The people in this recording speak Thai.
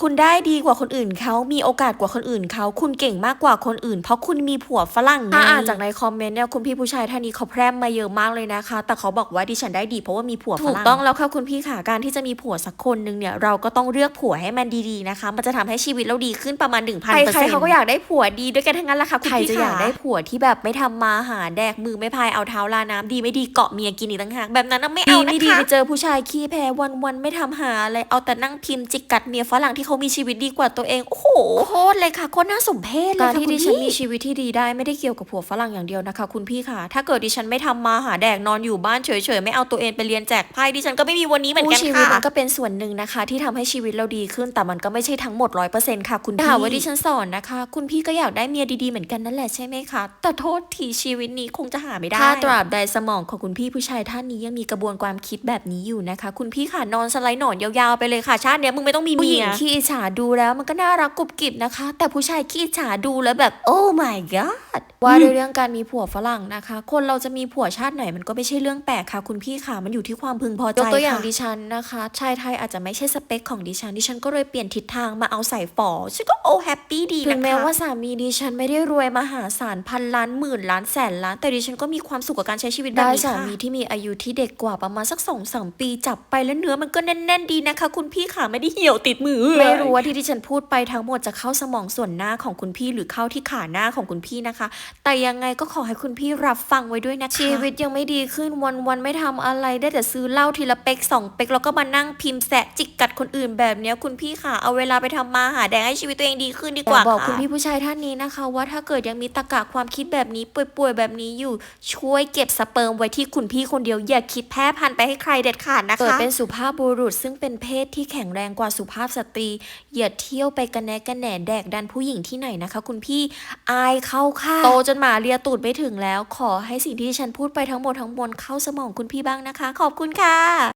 คุณได้ดีกว่าคนอื่นเขามีโอกาสกว่าคนอื่นเขาคุณเก่งมากกว่าคนอื่น เพราะคุณมีผัวฝรั่งไงถ้าอ่านจากในคอมเมนต์เนี่ยคุณพี่ผู้ชายท่านนี้เขาแพร่มมาเยอะมากเลยนะคะ แต่เขาบอกว่าดิฉันได้ดีเพราะว่ามีผัวฝรั่งถูกต้องแล้วค่ะคุณพี่ค่ะการที่จะมีผัวสักคนหนึงเนี่ยเราก็ต้องเลือกผัวให้มันดีๆนะคะ มันจะทำให้ชีวิตเราดีขึ้นประมาณ1 0 0 0ใครๆเขาก็อยากได้ผัวดีด้วยกันทั้งนั้นแหละค่ะคุณใครพี่จะอยากค่ะได้ผัวที่แบบไม่ทำมาหาแดกมือไม่พายเอาเท้าลาน้ำดีไม่ดีเกาะเมียกินอีกต่างหากแบบนั้นน่ะไม่ดีเอาไม่ไม่ดีดีไปเจอผู้ชายขี้แพ้วันๆไม่ทำหาอะไรเอาแต่นั่งพิมพ์จิกกัดเมียฝรั่งที่เขามีชีวิตดีกว่าตัวเองโอ้โหโคตรเลยค่ะโคตรน่าสมเพชเลยการค่ะที่คุณดิฉันพี่มีชีวิตที่ดีได้ไม่ได้เกี่ยวกับผัวฝรั่งอย่างเดียวนะคะ คุณพี่ค่ะ ถ้าเกิดดิฉันไม่ทำมาหาแดกนอนอยู่บ้านเฉยๆไม่เอาตัวเองไปเรียนแจกไพ่ดิฉันก็ไม่มีวันนี้เหมือนกันผู้ชีวิตค่ะมันก็ก็เป็นส่วนหนึ่งนะคะ ที่ทำให้ชีวิตเราดีขึ้นแต่มันก็ไม่ใช่ทั้งหมดร้อยเปอร์เซ็นต์ค่ะคุณพี่ถ้าหากว่าดิฉันสอนนะคะ คุณพี่ก็อยากได้เมียดีๆเหมือนกันนั่นแหละใช่ไหมคะแต่โทษทีชีวิตนี้คงจะหาไม่ได้ถ้าตราบใดสมองของคุณพี่ผู้ชายท่านนี้ยังมีกระบวนความคิดแบบนี้อยู่นะคะ คุณพี่ค่ะนอนสไลด์หนอนยาวๆไปเลยค่ะชาติเนี้ยมึงไม่ต้องมีผู้เมีหญิยงขี้อิจฉาดูแล้วมันก็น่ารักกรุบกริบนะคะ แต่ผู้ชายขี้อิจฉาดูแล้วแบบ โอ้ my god ว่าด้วยเรื่องการมีผัวฝรั่งนะคะ คนเราจะมีผัวชาติไหนมันก็ไม่ใช่เรื่องแปลกค่ะ คุณพี่ค่ะมันอยู่ที่ความพึงพอใจยกตัวอย่างค่ะดิฉันนะคะ ชายไทยอาจจะไม่ใช่สเปคของดิฉันดิฉันก็เลยเปลี่ยนทิศทางมาเอาใส่ฝอฉันก็โอ้แฮปปี้ดีถึนะคะงแม้แม้ว่าว่าสามีดิฉันไม่ได้รวยมหาศาลพันล้านหมื่นล้านแสนล้าน แต่ดิฉันก็มีความสุขกับการใช้ชีวิตแบบได้นี้ค่ะสามีที่มีอายุที่เด็กกว่าประมาณสักสองสามปีจับไปแล้วเนื้อมันก็แน่นๆดีนะคะ คุณพี่ค่ะไม่ได้เหี่ยวติดมือไม่รู้ว่าที่ดิฉันพูดไปทั้งหมดจะเข้าสมองส่วนหน้าของคุณพี่หรือเข้าที่ขาหน้าของคุณพี่นะคะ แต่ยังไงก็ขอให้คุณพี่รับฟังไว้ด้วยนะคะชีวิตยังไม่ดีขึ้นวันวันๆไม่ทำอะไรได้แต่ซื้อเหล้าทีละเป๊กสองเป๊กแล้วก็มานั่งพิมพ์แสะจิกกัดคนอื่นแบบเนี้ยคุณพี่ค่ะเอาเวลาไปทำมาหาแดงให้ชีวิตตัวเองดีขึ้นดีกว่าอยากบอกค่ะคุณพี่พี่ผู้ชายท่านนี้นะคะ ว่าถ้าเกิดยังมีตะกะความคิดแบบนี้ป่วยๆแบบนี้อยู่ช่วยเก็บสเปิร์มไว้ที่คุณพี่คนเดียวอย่าคิดแพร่พันธุ์ไปให้ใครเด็ดขาดนะคะเกิดเป็เป็นนสุภาพบุรุษซึ่งเป็นเพศที่แข็งแรงกว่าสุภาพสตรีอย่าเที่ยวไปกันแนกันแหนแดกดันผู้หญิงที่ไหนนะคะ คุณพี่อายเข้าค่ะโตจนหมาเลียตูดไม่ถึงแล้ว ขอให้สิ่งที่ฉันพูดไปทั้งหมดทั้งมวลเข้าสมองคุณพี่บ้างนะคะ ขอบคุณค่ะ